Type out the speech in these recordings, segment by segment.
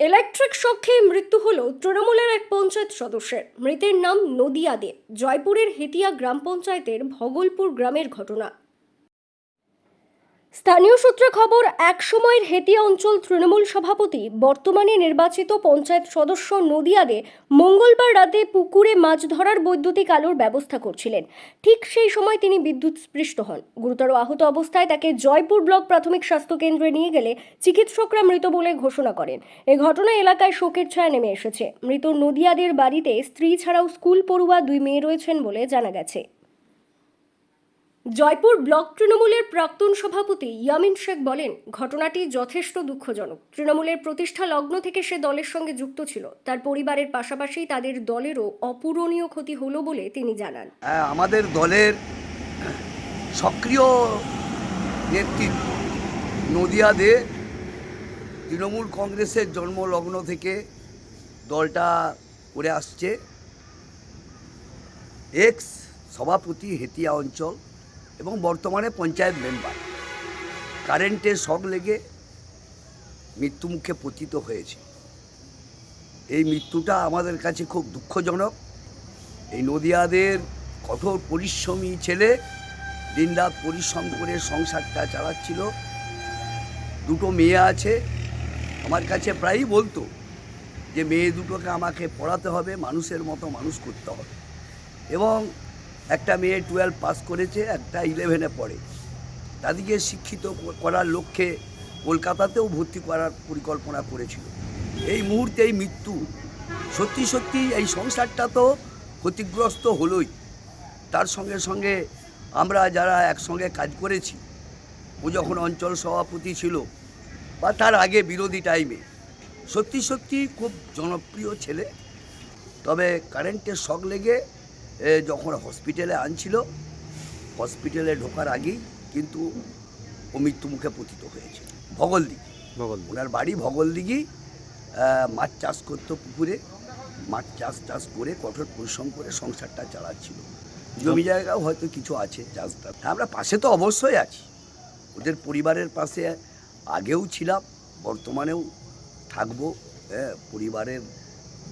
Electric শখে মৃত্যু হল তৃণমূলের এক পঞ্চায়েত সদস্যের। মৃতের নাম নদিয়া দে জয়পুরের হেতিয়া গ্রাম পঞ্চায়েতের ভগলপুর গ্রামের ঘটনা। স্থানীয় সূত্রে খবর এক সময়ের হেতিয়া অঞ্চল তৃণমূল সভাপতি, বর্তমানে নির্বাচিত পঞ্চায়েত সদস্য নদিয়াদে মঙ্গলবার রাতে পুকুরে মাছ ধরার বৈদ্যুতিক আলোর ব্যবস্থা করছিলেন। ঠিক সেই সময় তিনি বিদ্যুৎ স্পৃষ্ট হন। গুরুতর আহত অবস্থায় তাকে জয়পুর ব্লক প্রাথমিক স্বাস্থ্য কেন্দ্রে নিয়ে গেলে চিকিৎসকরা মৃত বলে ঘোষণা করেন। এ ঘটনায় এলাকায় শোকের ছায়া নেমে এসেছে। মৃত নদিয়াদের বাড়িতে স্ত্রী ছাড়াও স্কুল পড়ুয়া দুই মেয়ে রয়েছেন বলে জানা গেছে। জয়পুর ব্লক তৃণমূলের প্রাক্তন সভাপতি ইয়ামিন শেখ বলেন ঘটনাটি যথেষ্ট দুঃখজনক। তৃণমূলের প্রতিষ্ঠা লগ্ন থেকে সে দলের সঙ্গে যুক্ত ছিল। তার পরিবারের পাশাপাশি তাদের দলেরও অপূরণীয় ক্ষতি হলো বলে তিনি জানান। হ্যাঁ, আমাদের দলের সক্রিয় নেতৃত্ব নদিয়া দে তৃণমূল কংগ্রেসের জন্মলগ্ন থেকে দলটা করে আসছে। এক্স সভাপতি হেতিয়া অঞ্চল। এবং বর্তমানে পঞ্চায়েত মেম্বার কারেন্টের শক লেগে মৃত্যুমুখে পতিত হয়েছে। এই মৃত্যুটা আমাদের কাছে খুব দুঃখজনক। এই নদিয়াদের কঠোর পরিশ্রমী ছেলে দিনরাত পরিশ্রম করে সংসারটা চালাচ্ছিল। দুটো মেয়ে আছে। আমার কাছে প্রায়ই বলতো যে, মেয়ে দুটোকে আমাকে পড়াতে হবে, মানুষের মতো মানুষ করতে হবে। এবং একটা মেয়ে টুয়েলভ পাস করেছে, একটা ইলেভেনে পড়ে। তাদেরকে শিক্ষিত করার লক্ষ্যে কলকাতাতেও ভর্তি করার পরিকল্পনা করেছিল। এই মুহূর্তে এই মৃত্যু, সত্যি সত্যি এই সংসারটা তো ক্ষতিগ্রস্ত হলোই। তার সঙ্গে সঙ্গে আমরা যারা একসঙ্গে কাজ করেছি, ও যখন অঞ্চল সভাপতি ছিল, বা তার আগে বিরোধী টাইমে সত্যি সত্যি খুব জনপ্রিয় ছেলে। তবে কারেন্টের শখ লেগে যখন হসপিটালে আনছিল হসপিটালে ঢোকার আগেই কিন্তু ও মৃত্যুমুখে পতিত হয়েছে। ভগলদিঘি। ভগল ওনার বাড়ি ভগলদিঘি। মাছ চাষ করতো পুকুরে। মাছ চাষ টাস করে কঠোর পরিশ্রম করে সংসারটা চালাচ্ছিল। জমি জায়গাও হয়তো কিছু আছে চাষটা আমরা পাশে তো অবশ্যই আছি। ওদের পরিবারের পাশে আগেও ছিলাম বর্তমানেও থাকব। হ্যাঁ, পরিবারের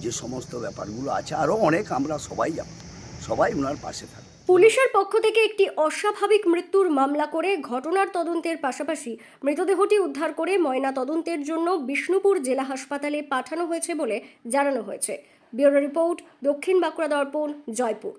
যে সমস্ত ব্যাপারগুলো আছে আরও অনেক আমরা সবাই যাব সবাই ওনার পাশে থাকে। পুলিশের পক্ষ থেকে একটি অস্বাভাবিক মৃত্যুর মামলা করে ঘটনার তদন্তের পাশাপাশি মৃতদেহটি উদ্ধার করে ময়না তদন্তের জন্য বিষ্ণুপুর জেলা হাসপাতালে পাঠানো হয়েছে বলে জানানো হয়েছে। ব্যুরো রিপোর্ট দক্ষিণ বাঁকুড়া দর্পণ, জয়পুর।